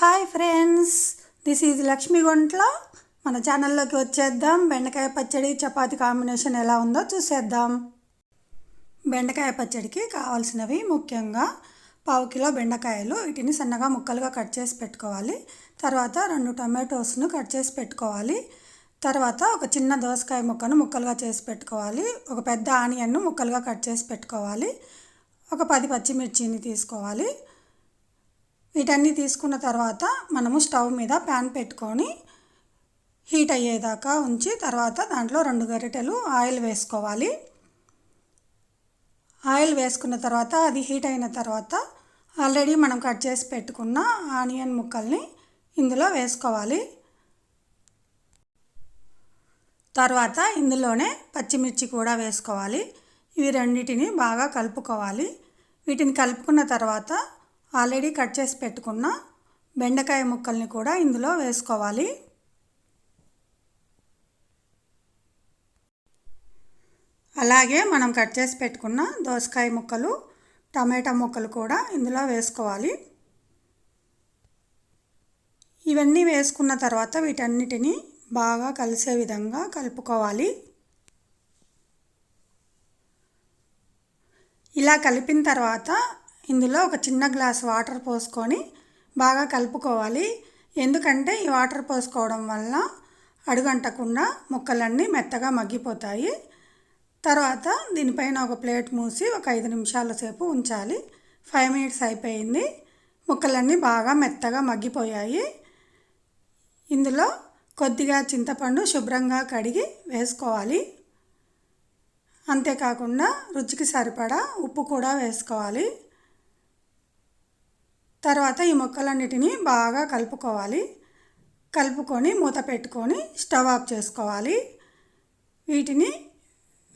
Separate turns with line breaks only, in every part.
Hi friends this is Lakshmi Guntla. మన ఛానల్లోకి వచ్చేద్దాం. బెండకాయ పచ్చడి చపాతి కాంబినేషన్ ఎలా ఉందో చూసేద్దాం. బెండకాయ పచ్చడికి కావాల్సినవి ముఖ్యంగా పావు కిలో బెండకాయలు వీటిని సన్నగా ముక్కలుగా కట్ చేసి పెట్టుకోవాలి. తర్వాత రెండు టమాటోస్ను కట్ చేసి పెట్టుకోవాలి. తర్వాత ఒక చిన్న దోసకాయ ముక్కను ముక్కలుగా చేసి పెట్టుకోవాలి. ఒక పెద్ద ఆనియన్ను ముక్కలుగా కట్ చేసి పెట్టుకోవాలి. ఒక పది పచ్చిమిర్చిని తీసుకోవాలి. వీటన్నీ తీసుకున్న తర్వాత మనము స్టవ్ మీద ప్యాన్ పెట్టుకొని హీట్ అయ్యేదాకా ఉంచి తర్వాత దాంట్లో రెండు గరిటెలు ఆయిల్ వేసుకోవాలి. ఆయిల్ వేసుకున్న తర్వాత అది హీట్ అయిన తర్వాత ఆల్రెడీ మనం కట్ చేసి పెట్టుకున్న ఆనియన్ ముక్కల్ని ఇందులో వేసుకోవాలి. తర్వాత ఇందులోనే పచ్చిమిర్చి కూడా వేసుకోవాలి. ఇవి రెండింటిని బాగా కలుపుకోవాలి. వీటిని కలుపుకున్న తర్వాత ఆల్రెడీ కట్ చేసి పెట్టుకున్న బెండకాయ ముక్కల్ని కూడా ఇందులో వేసుకోవాలి. అలాగే మనం కట్ చేసి పెట్టుకున్న దోసకాయ ముక్కలు టమాటా ముక్కలు కూడా ఇందులో వేసుకోవాలి. ఇవన్నీ వేసుకున్న తర్వాత వీటన్నిటిని బాగా కలిసే విధంగా కలుపుకోవాలి. ఇలా కలిపిన తర్వాత ఇందులో ఒక చిన్న గ్లాస్ వాటర్ పోసుకొని బాగా కలుపుకోవాలి. ఎందుకంటే ఈ వాటర్ పోసుకోవడం వల్ల అడుగంటకుండా ముక్కలన్నీ మెత్తగా మగ్గిపోతాయి. తర్వాత దీనిపైన ఒక ప్లేట్ మూసి ఒక ఐదు నిమిషాల సేపు ఉంచాలి. ఫైవ్ మినిట్స్ అయిపోయింది. ముక్కలన్నీ బాగా మెత్తగా మగ్గిపోయాయి. ఇందులో కొద్దిగా చింతపండు శుభ్రంగా కడిగి వేసుకోవాలి. అంతేకాకుండా రుచికి సరిపడా ఉప్పు కూడా వేసుకోవాలి. తర్వాత ఈ ముక్కలన్నిటినీ బాగా కలుపుకోవాలి. కలుపుకొని మూత పెట్టుకొని స్టవ్ ఆఫ్ చేసుకోవాలి. వీటిని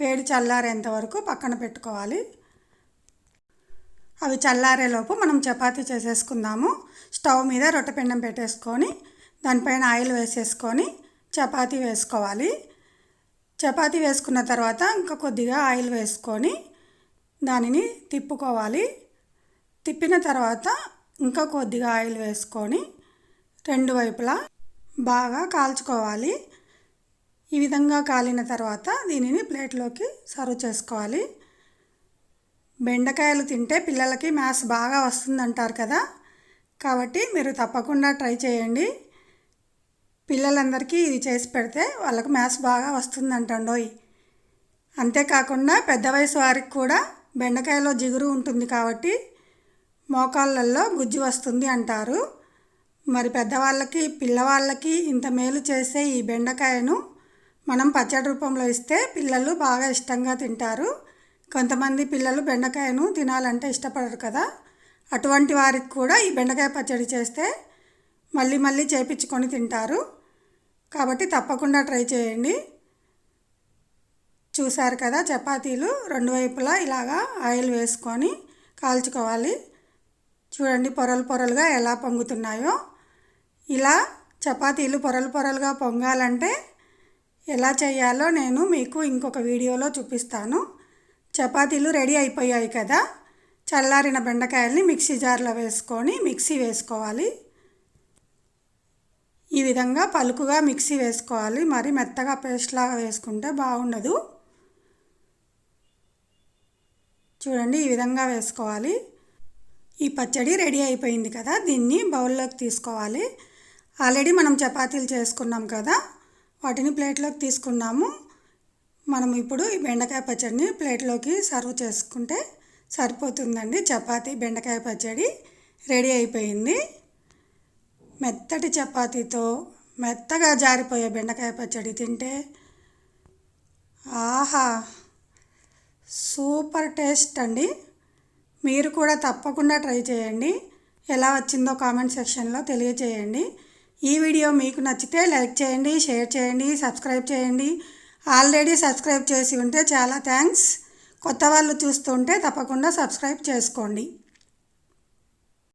వేడి చల్లారేంత వరకు పక్కన పెట్టుకోవాలి. అవి చల్లారేలోపు మనం చపాతీ చేసేసుకుందాము. స్టవ్ మీద రొట్టెపిండం పెట్టేసుకొని దానిపైన ఆయిల్ వేసేసుకొని చపాతీ వేసుకోవాలి. చపాతీ వేసుకున్న తర్వాత ఇంకా కొద్దిగా ఆయిల్ వేసుకొని దానిని తిప్పుకోవాలి. తిప్పిన తర్వాత ఇంకా కొద్దిగా ఆయిల్ వేసుకొని రెండు వైపులా బాగా కాల్చుకోవాలి. ఈ విధంగా కాలిన తర్వాత దీనిని ప్లేట్లోకి సర్వ్ చేసుకోవాలి. బెండకాయలు తింటే పిల్లలకి మ్యాథ్స్ బాగా వస్తుందంటారు కదా. కాబట్టి మీరు తప్పకుండా ట్రై చేయండి. పిల్లలందరికీ ఇది చేసి పెడితే వాళ్ళకు మ్యాథ్స్ బాగా వస్తుందంటండోయ్. అంతేకాకుండా పెద్ద వయసు వారికి కూడా బెండకాయలో జిగురు ఉంటుంది కాబట్టి మోకాళ్ళల్లో గుజ్జు వస్తుంది అంటారు. మరి పెద్దవాళ్ళకి పిల్లవాళ్ళకి ఇంత మేలు చేసే ఈ బెండకాయను మనం పచ్చడి రూపంలో ఇస్తే పిల్లలు బాగా ఇష్టంగా తింటారు. కొంతమంది పిల్లలు బెండకాయను తినాలంటే ఇష్టపడరు కదా. అటువంటి వారికి కూడా ఈ బెండకాయ పచ్చడి చేస్తే మళ్ళీ మళ్ళీ చేపించుకొని తింటారు. కాబట్టి తప్పకుండా ట్రై చేయండి. చూశారు కదా చపాతీలు రెండు వైపులా ఇలాగా ఆయిల్ వేసుకొని కాల్చుకోవాలి. చూడండి పొరలు పొరలుగా ఎలా పొంగుతున్నాయో. ఇలా చపాతీలు పొరలు పొరలుగా పొంగాలంటే ఎలా చేయాలో నేను మీకు ఇంకొక వీడియోలో చూపిస్తాను. చపాతీలు రెడీ అయిపోయాయి కదా. చల్లారిన బెండకాయల్ని మిక్సీ జార్లో వేసుకొని మిక్సీ వేసుకోవాలి. ఈ విధంగా పలుకుగా మిక్సీ వేసుకోవాలి. మరి మెత్తగా పేస్ట్ లాగా వేసుకుంటే బాగుండదు. చూడండి ఈ విధంగా వేసుకోవాలి. ఈ పచ్చడి రెడీ అయిపోయింది కదా దీన్ని బౌల్లోకి తీసుకోవాలి. ఆల్రెడీ మనం చపాతీలు చేసుకున్నాం కదా వాటిని ప్లేట్లోకి తీసుకున్నాము. మనం ఇప్పుడు ఈ బెండకాయ పచ్చడిని ప్లేట్లోకి సర్వ్ చేసుకుంటే సరిపోతుందండి. చపాతీ బెండకాయ పచ్చడి రెడీ అయిపోయింది. మెత్తటి చపాతీతో మెత్తగా జారిపోయే బెండకాయ పచ్చడి తింటే ఆహా సూపర్ టేస్ట్ అండి. మీరు కూడా తప్పకుండా ట్రై చేయండి. ఎలా వచ్చిందో కామెంట్ సెక్షన్లో తెలియచేయండి. ఈ వీడియో మీకు నచ్చితే లైక్ చేయండి షేర్ చేయండి సబ్స్క్రైబ్ చేయండి. ఆల్రెడీ సబ్స్క్రైబ్ చేసి ఉంటే చాలా థ్యాంక్స్. కొత్త వాళ్ళు చూస్తుంటే తప్పకుండా సబ్స్క్రైబ్ చేసుకోండి.